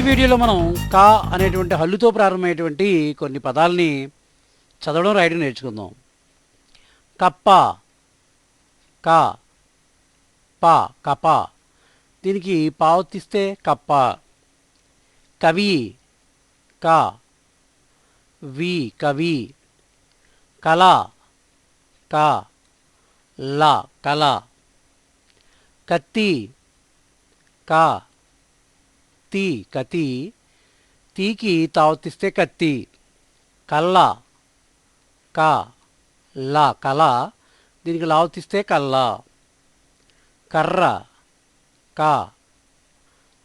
ఈ వీడియోలో మనం కా అనేటువంటి హల్లుతో ప్రారంభమయ్యేటువంటి కొన్ని పదాలని చదవడం రాయడం నేర్చుకుందాం. కప్ప కా పా కప. దీనికి పావతిస్తే కప్ప. కవి కా. వి కవి. కళ కా. ల కళ. కత్తి కా. కత్తి కతి తీకి తావతిస్తే కత్తి కళ్ళ క ల కళ దీనికి లావతిస్తే కళ్ళ కర్ర క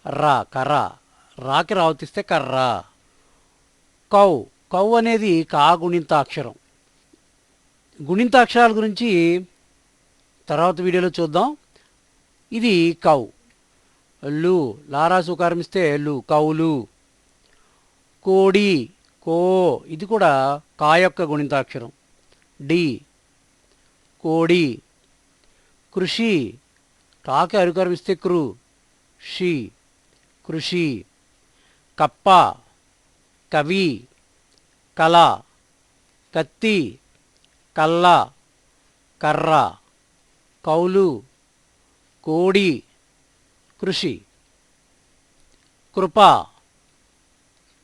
ర కర్ర రాకి రావతిస్తే కర్ర కౌ కౌ అనేది కా గుణింతాక్షరం. గుణింతాక్షరాల గురించి తర్వాత వీడియోలో చూద్దాం. ఇది కౌ. లు. లారా సుకారం ఇస్తే లు కౌలు. కోడి కో. ఇది కూడా కా యొక్క గుణింతాక్షరం. డి. కోడి. కృషి. కాకి అరుకారం ఇస్తే కృ. షి. కృషి. కప్ప. కవి. కళ. కత్తి. కళ్ళ. కర్ర. కౌలు. కోడి. కృషి. కృప.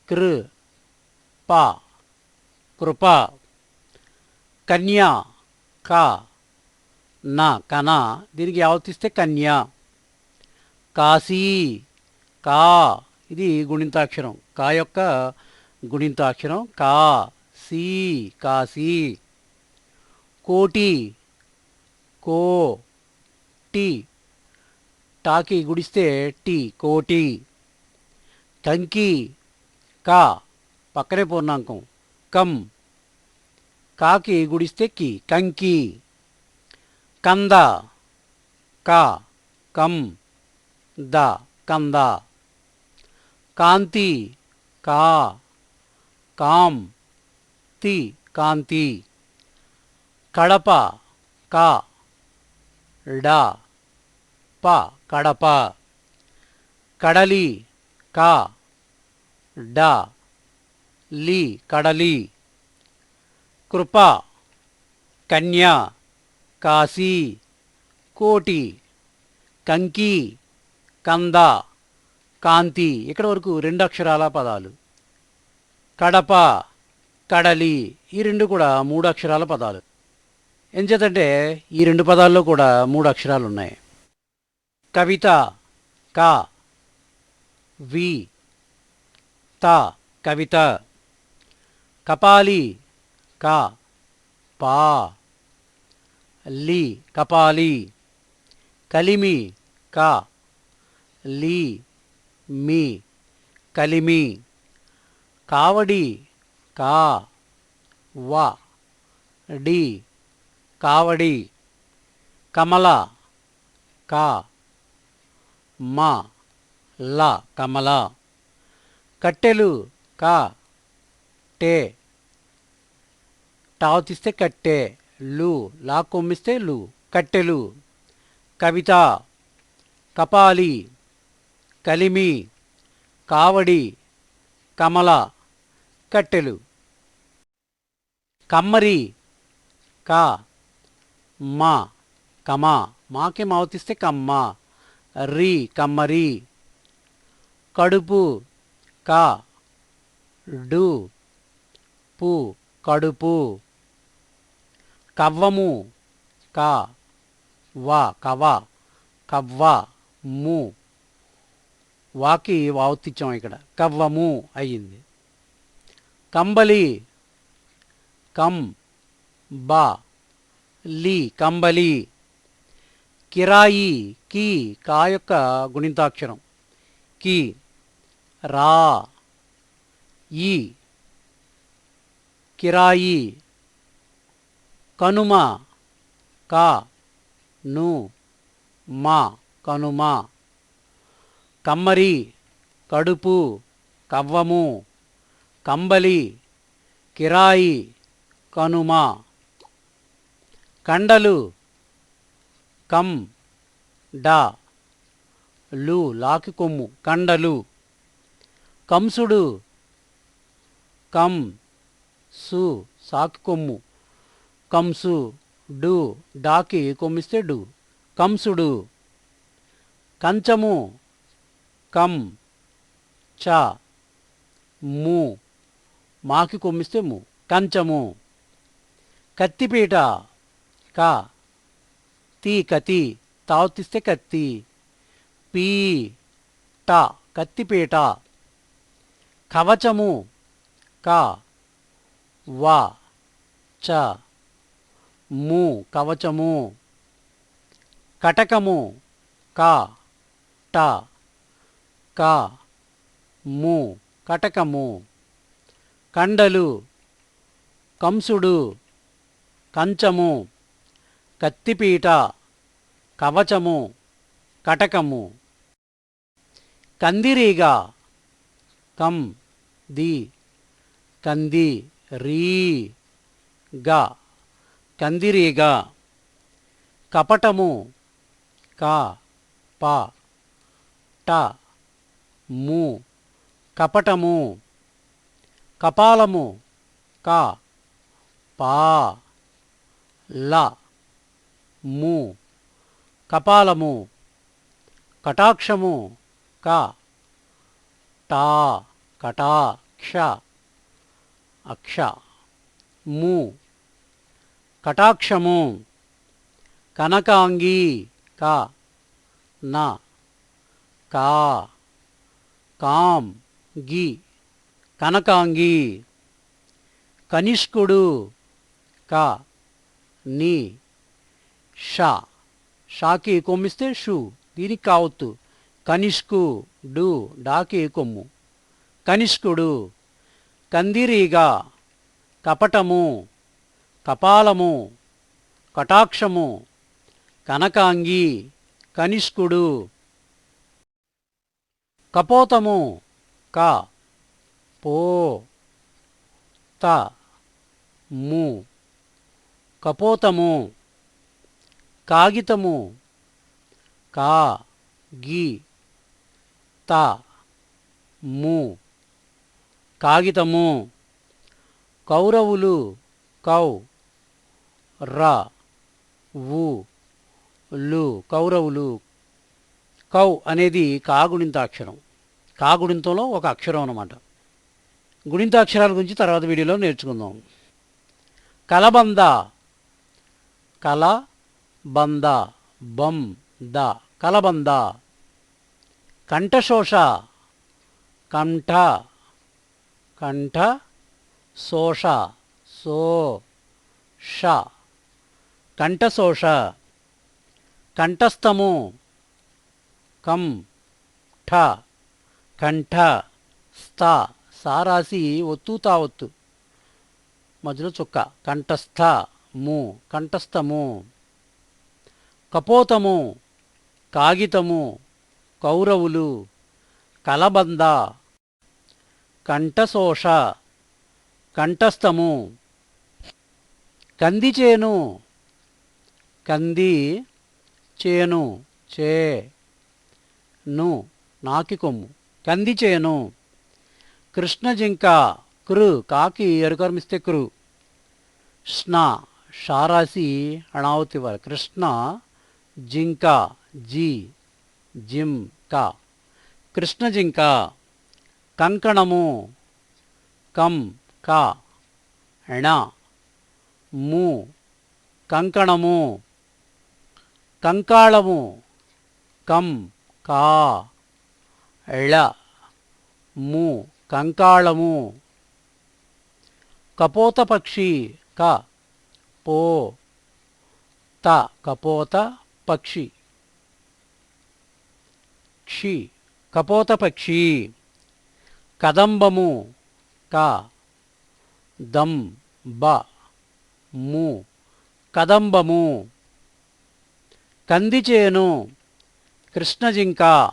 కృ. ప. కృప. కన్యా. క. నా. కన. దీనికి యావతిస్తే కన్యా. కాశీ. కా. ఇది గుణింతాక్షరం. కా యొక్క గుణింతాక్షరం. కా. సి. కాశీ. కోటి. కో. టి. టాకి గుడిస్తే టీ కోటి. కంకి కా. పక్కనే పూర్ణాంకం. కం. కాకి గుడిస్తే కి కంకి. కంద కా. కం. ద కంద. కాంతి కా. కాం. తి కాంతి. కడప కా. డ ప. కడప. కడలి కా. డ. లి కడలి. కృప కన్య. కాశీ. కోటి. కంకి. కంద. కాంతి. ఇక్కడ వరకు రెండు అక్షరాల పదాలు. కడప కడలి. ఈ రెండు కూడా మూడు అక్షరాల పదాలు. ఎంచేతంటే ఈ రెండు పదాల్లో కూడా మూడు అక్షరాలు ఉన్నాయి. కవిత క వి త కవిత. కపాలి క పా లి కపాలి. కలిమి క లి మీ కలిమి. కావడి కా వ డి కావడి. కమల కా మా ల కమల. కట్టెలు కా టే. టావతిస్తే కట్టే లు. లా కొమ్మిస్తే లు. కట్టెలు. కవిత కపాలి. కలిమి కావడి. కమల కట్టెలు. కమ్మరి కా మా కమ. మాకే మావతిస్తే కమ్మ. రి కమ్మరి కడుపు కా. డు. పు కడుపు. కవ్వము కా. వా కవ. కవ్వ ము. వాకి వావుతిచ్చాం ఇక్కడ. కవ్వము అయ్యింది. కంబలి కం. బా. లీ కంబలి. కిరాయి కీ కా యొక్క గుణింతాక్షరం. కి రా ఈ. కిరాయి కనుమ కా ను మా కనుమ. కమ్మరి కడుపు కవ్వము. కంబలి కిరాయి కనుమ. కండలు కమ్ డా లు లాకి కొమ్ము కండలు. కంసుడు కం సు సాకి కొమ్ము కంసు డు డాకి కొమ్మిస్తే డు. కంసుడు కంచము కం చ ము మాకి కొమ్మిస్తే ము. కంచము కత్తిపీట క తీ కతి తావుతిస్తే కత్తి. పీ ట కత్తిపీట. కవచము క వా చ ము కవచము. కటకము క ట క ము కటకము. కండలు కంసుడు కంచము. కత్తిపీట కవచము కటకము. కందిరీగ కం ది కంది రీ గా కందిరీగ. కపటము కా పా ట ము. కపటము కపాలము కా పా ల. ము. కపాలము. కటాక్షము. క. టా. కటాక్ష. అక్ష. ము. కటాక్షము. కనకాంగి. క. న. కా. కాం. గి. కనకాంగి. కనిష్కుడు. క. ని. షా. షాకి కొమ్మిస్తే షూ. దీనికి కావత్తు. కనిష్కు డు. డాకి కొమ్ము. కనిష్కుడు. కందిరీగ. కపటము. కపాలము. కటాక్షము. కనకాంగి. కనిష్కుడు. కపోతము. క. పో. త. ము. కపోతము. కాగితము. కా గి త ము. కాగితము. కౌరవులు కౌ ర వు లు. కౌరవులు కౌ అనేది కాగుణింతాక్షరం కాగుణింతంలో ఒక అక్షరం అన్నమాట. గుణింతాక్షరాల గురించి తర్వాత వీడియోలో నేర్చుకుందాం. కలబంద. కళ బంద బం ద కలబంద కంఠశోష కంఠ కంఠ శోష సో ష కంఠశోష కంఠస్థము కం ఠ కంఠ స్థ సారాసి ఒత్తు తావత్తు మధ్యలో చుక్క కంఠస్థ ము కంఠస్థము కపోతము కాగితము కౌరవులు కలబంద కంఠశోష కంఠస్థము కంది చేను కంది చేను చే ను నాకి కొమ్ము కంది చేను కృష్ణ జింక కృ కాకి ఎరుకర్మిస్తే కృష్ణ స్న షారాసి అణావతి వారు. కృష్ణ జింక జి జిమ్ క. కృష్ణ జింక కంకణము కం క. ణ ము కంకణము కంకాళము కం కా. ళ ము కంకాళము. కపోత పక్షి క. పో. త కపోత పక్షి. క్షి కపోత పక్షి కదంబము క. దం బ. ము. కదంబము. కందిచేను కృష్ణజింక.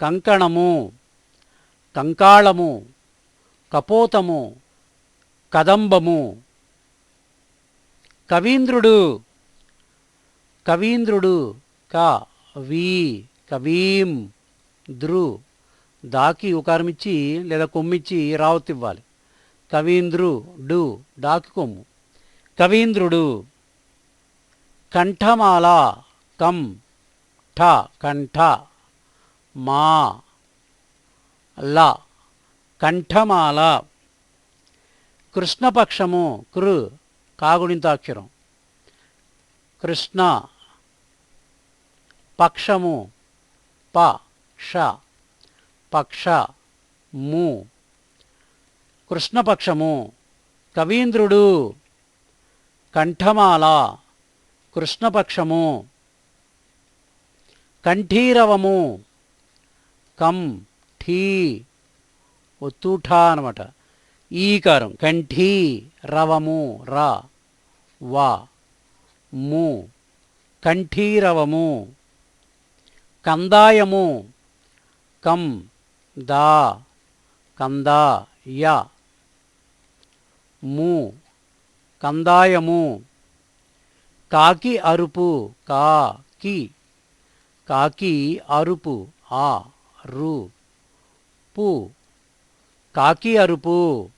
కంకణము కంకాళము. కపోతము కదంబము. కవీంద్రుడు కవీంద్రుడు క వీ కవీం దృ దాకి ఉకారమిచ్చి లేదా కొమ్మిచ్చి రావతివ్వాలి కవీంద్రు డు డాకి కొమ్ము. కవీంద్రుడు కంఠమాల కం ఠ కంఠ మా ల కంఠమాల. కృష్ణపక్షము కృ కాగుణింతాక్షరం. కృష్ణ పక్షము. ప ష. పక్ష ము. కృష్ణపక్షము. కవీంద్రుడు. కంఠమాల. కృష్ణపక్షము. కంఠీరవము. కం ఠీ. ఒత్తూఠ అనమాట ఈకారం. కంఠీ రవము రా వా ము. కంఠీరవము. కందాయము. కం దా కందా య. ము కందాయము. కాకి అరుపు కా కి. కాకి అరుపు ఆ రు. పు కాకి అరుపు.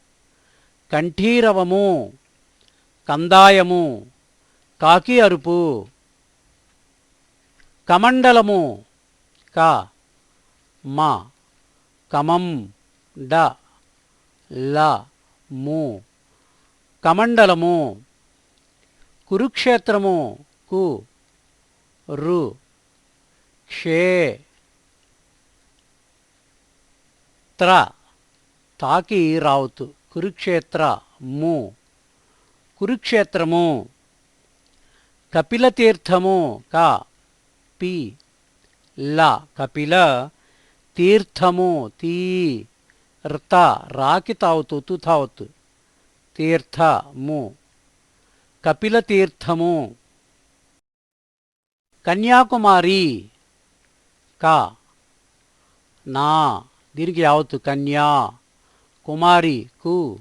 కంఠీరవము కందాయము. కాకి అరుపు. కమండలము క మా కమం డ ల ము కమండలము కురుక్షేత్రము కు రు క్షే త్ర తాకి రావుతు కురుక్షేత్ర ము కురుక్షేత్రము కపిలతీర్థము క పి ల కపిల తీర్థము తీ ర్త రాకి తావుతు తు తావత్తు తీర్థము. కపిల తీర్థము. కన్యాకుమారి. క. నా. దీనికి యావత్తు కన్యా. కుమారి కు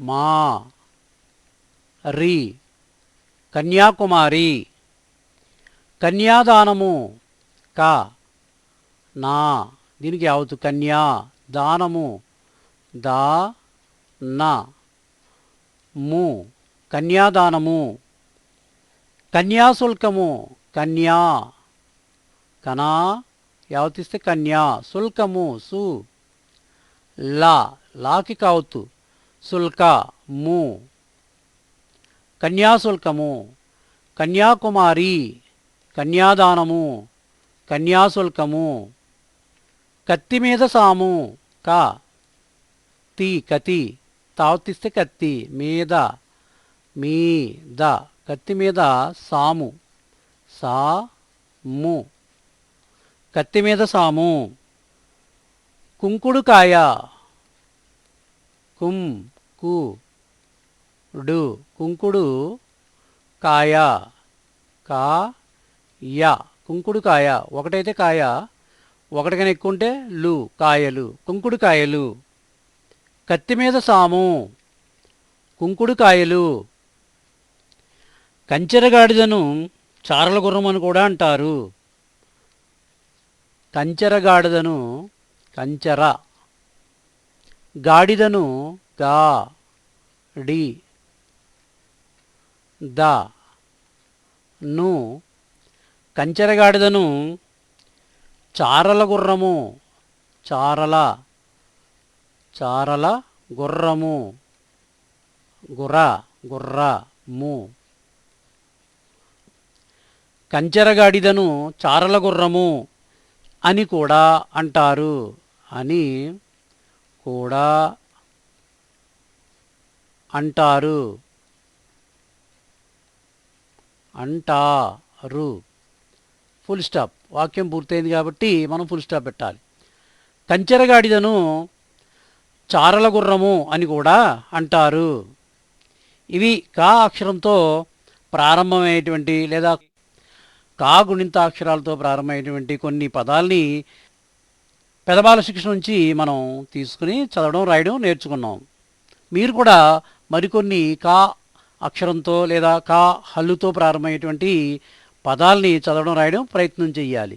మా. రి. కన్యాకుమారి. కన్యాదానము. క నా దీనికి యావత్తు కన్యా దానము దా నా ము కన్యాదానము కన్యాశుల్కము కన్యా కనా యావతిస్తే కన్యా శుల్కము సు లా లాకి కావత్తు శుల్క ము కన్యాశుల్కము కన్యాకుమారి కన్యాదానము కన్యాశుల్కము. కత్తి మీద సాము. క. తి. కతి. తావతిస్తే కత్తి. మీద. మీద కత్తి మీద సాము. సా. ము. కత్తి మీద సాము. కుంకుడుకాయ కుం కు డు కుంకుడు కాయ. కా. యా. కుంకుడుకాయ ఒకటైతే కాయ ఒకటికన్నా ఎక్కువ ఉంటే లు కాయలు. కుంకుడుకాయలు కత్తి మీద సాము. కుంకుడుకాయలు కంచెరగాడిదను చారల గుర్రం అని కూడా అంటారు. కంచెరగాడిదను కంచెర. గాడిదను గా డి. ద. ను కంచెరగాడిదను చారల గుర్రము చారల. చారల గుర్రము. గుర్ర గుర్ర ము కంచెరగాడిదను చారల గుర్రము అని కూడా అంటారు. అని కూడా అంటారు. అంటారు. Full stop. వాక్యం పూర్తయింది కాబట్టి మనం ఫుల్ స్టాప్ పెట్టాలి. కంచెరగాడిదను చారల గుర్రము అని కూడా అంటారు. ఇవి కా అక్షరంతో ప్రారంభమయ్యేటువంటి లేదా కా గుణింత అక్షరాలతో ప్రారంభమైనటువంటి కొన్ని పదాల్ని పెదబాల శిక్షణ నుంచి మనం తీసుకుని చదవడం రాయడం నేర్చుకున్నాం. మీరు కూడా మరికొన్ని కా అక్షరంతో లేదా కా హల్లుతో ప్రారంభమయ్యేటువంటి పదాల్ని చదవడం రాయడం ప్రయత్నం చేయాలి